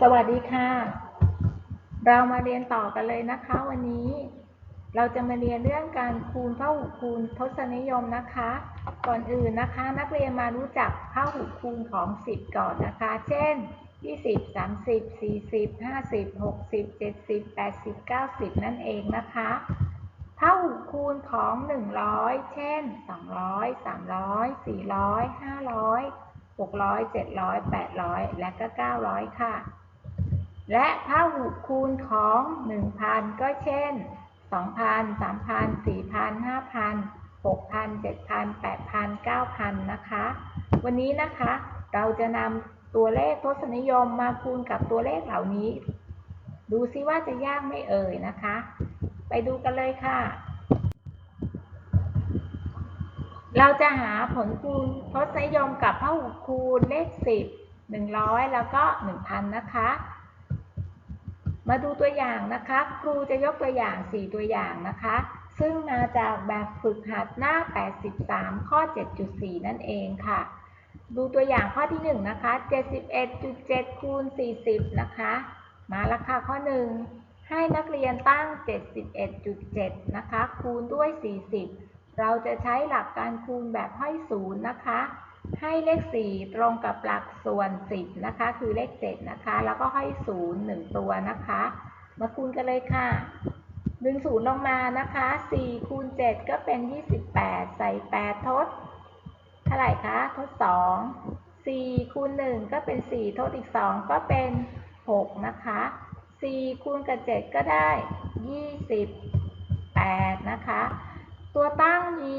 สวัสดีค่ะ เรามาเรียนต่อกันเลยนะคะ วันนี้ เราจะมาเรียนเรื่องการคูณพหุคูณทศนิยมนะคะ ก่อนอื่นนะคะ นักเรียนมารู้จักพหุคูณของ 10 ก่อนนะคะ เช่น 20 30 40 50 60 70 80 90 นั่นเองนะคะพหุคูณของ 100 เช่น 200 300 400 500 600 700 800 และก็ 900 ค่ะ และพหุคูณของ 1,000 ก็เช่น 2,000 3,000 4,000 5,000 6,000 7,000 8,000 9,000 นะคะ วันนี้นะคะ เราจะนำตัวเลขทศนิยมมาคูณกับตัวเลขเหล่านี้ ดูซิว่าจะยากไม่เอ่ยนะคะ ไปดูกันเลยค่ะ เราจะหาผลคูณทศนิยมกับพหุคูณเลข 10 100 แล้วก็ 1,000 นะคะ มาดูตัวอย่างนะคะ ครูจะยกตัวอย่าง 4 ตัวอย่างนะคะ ซึ่งมาจากแบบฝึกหัดหน้า 83 ข้อ 7.4 นั่นเองค่ะ ดูตัวอย่างข้อที่ 1 นะคะ 71.7 คูณ 40 นะคะ มาล้วค่ะข้อ 1 ให้นักเรียนตั้ง 71.7 นะคะ คูณด้วย 40 เราจะใช้หลักการคูณแบบห้อยศูนย์นะคะ ให้เลข 4 ตรงกับหลักส่วน 10 นะคะ คือเลข 7 นะคะ แล้วก็ให้อยศูนย์1ตัวนะคะ มาคูณกันเลยค่ะ ดึงศูนย์ลงมานะคะ 4 คูณ 7 ก็เป็น 28 ใส่ 8 ทด เท่าไหร่คะ ทด 2 4คูณ1ก็เป็น 4 ทดอีก 2 ก็เป็น 6 นะคะ 4คูณกับ 7 ก็ได้ 28 นะคะ ตัวตั้งมี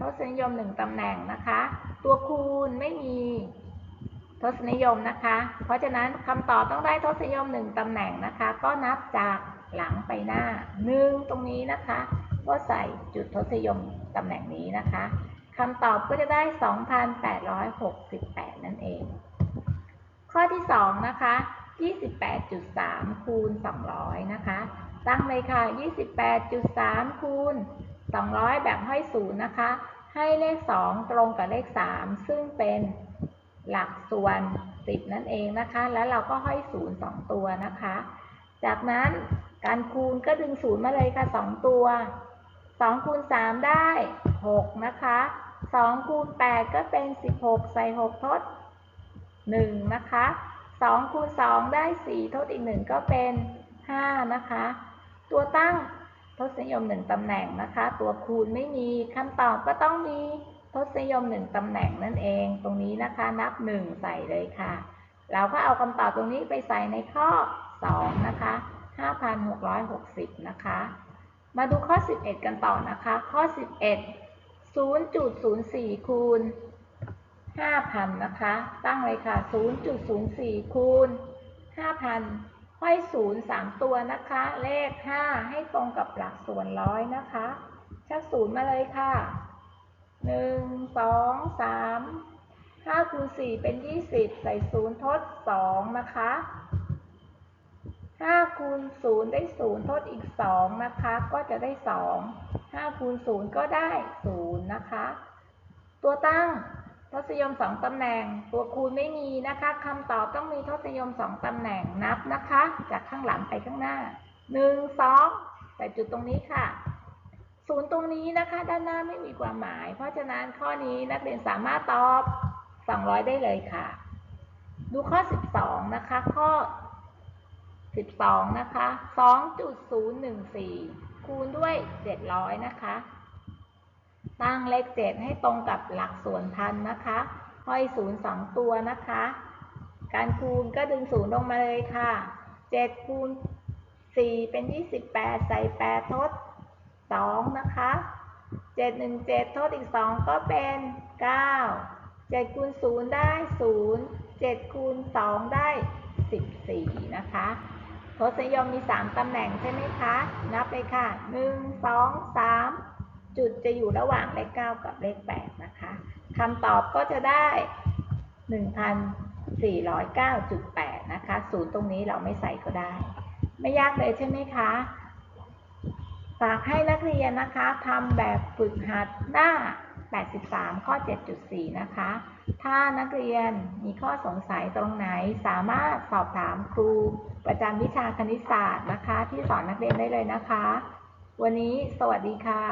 ทศนิยม1ตำแหน่งนะคะ ตัวคูณไม่มีทศนิยมนะคะ เพราะฉะนั้นคำตอบต้องได้ทศนิยม1ตำแหน่งนะคะ ก็นับจากหลังไปหน้า1ตรงนี้นะคะ ก็ใส่จุดทศนิยมตำแหน่งนี้นะคะคำตอบก็จะได้ 2,868 นั่นเอง ข้อที่ 2 นะคะ 28.3 คูณ 200 นะคะ ตั้งเลยค่ะ 28.3 คูณ 200 แบบห้อยศูนย์นะคะ ให้เลข 2 ตรงกับเลข 3 ซึ่งเป็นหลักส่วน 10 นั่นเองนะคะ แล้วเราก็ห้อยศูนย์2ตัวนะคะ จากนั้นการคูณก็ดึงศูนย์มาเลยค่ะ 2 ตัว2คูณ3ได้ 6 นะคะ2คูณ8ก็เป็น 16 ใส่ 6 ทด 1 นะคะ2คูณ2ได้ 4 ทดอีก 1 ก็เป็น 5 นะคะ ตัวตั้ง ทศนิยม1ตำแหน่งนะคะ ตัวคูณไม่มีคำตอบก็ต้องมีทศนิยม1ตำแหน่งนั่นเอง ตรงนี้นะคะนับ1ใส่เลยค่ะ เราก็เอาคำตอบตรงนี้ไปใส่ในข้อ2นะคะ5,660 นะคะ มาดูข้อ 11 กันต่อนะคะ ข้อ 11 0.04 คูณ 5,000 นะคะ ตั้งเลยค่ะ 0.04 คูณ 5,000 ห้อยศูนย์3ตัวนะคะ เลข5ให้ตรงกับหลักส่วนร้อยนะคะ ชักศูนย์มาเลยค่ะ1 2 3 5คูณ4เป็น20ใส่ศูนย์ทด2นะคะ5คูณ0ได้0ทดอีก2นะคะ ก็จะได้2 5คูณ0ก็ได้0นะคะ ตัวตั้ง ทศนิยม2ตำแหน่ง ตัวคูณไม่มีนะคะคำตอบต้องมีทศนิยม2ตำแหน่งนับนะคะ จากข้างหลังไปข้างหน้า1 2ใส่จุดตรงนี้ค่ะศูนย์ตรงนี้นะคะด้านหน้าไม่มีความหมาย เพราะฉะนั้นข้อนี้นักเรียนสามารถตอบ 200 ได้เลยค่ะ ดูข้อ 12 นะคะ ข้อ 12 นะคะ 2.014 คูณด้วย 700 นะคะ ตั้งเลขเจ็ดให้ตรงกับหลักส่วนพันนะคะ ห้อยศูนย์สองตัวนะคะ การคูณก็ดึงศูนย์ลงมาเลยค่ะเจ็ดคูณสี่เป็นยี่สิบแปดใส่แปดทดสองนะคะเจ็ดหนึ่งเจ็ดทดอีกสองก็เป็นเก้าเจ็ดคูณศูนย์ได้ศูนย์เจ็ดคูณสองได้สิบสี่นะคะทศนิยมมีสามตำแหน่งใช่ไหมคะ นับไปค่ะหนึ่งสองสาม จุดจะอยู่ระหว่างเลข 9 กับเลข 8 นะคะคำตอบก็จะได้ 1,409.8 นะคะศูนย์ตรงนี้เราไม่ใส่ก็ได้ ไม่ยากเลยใช่ไหมคะ ฝากให้นักเรียนนะคะทำแบบฝึกหัดหน้า 83 ข้อ 7.4 นะคะ ถ้านักเรียนมีข้อสงสัยตรงไหนสามารถสอบถามครูประจำวิชาคณิตศาสตร์นะคะ ที่สอนนักเรียนได้เลยนะคะ วันนี้สวัสดีค่ะ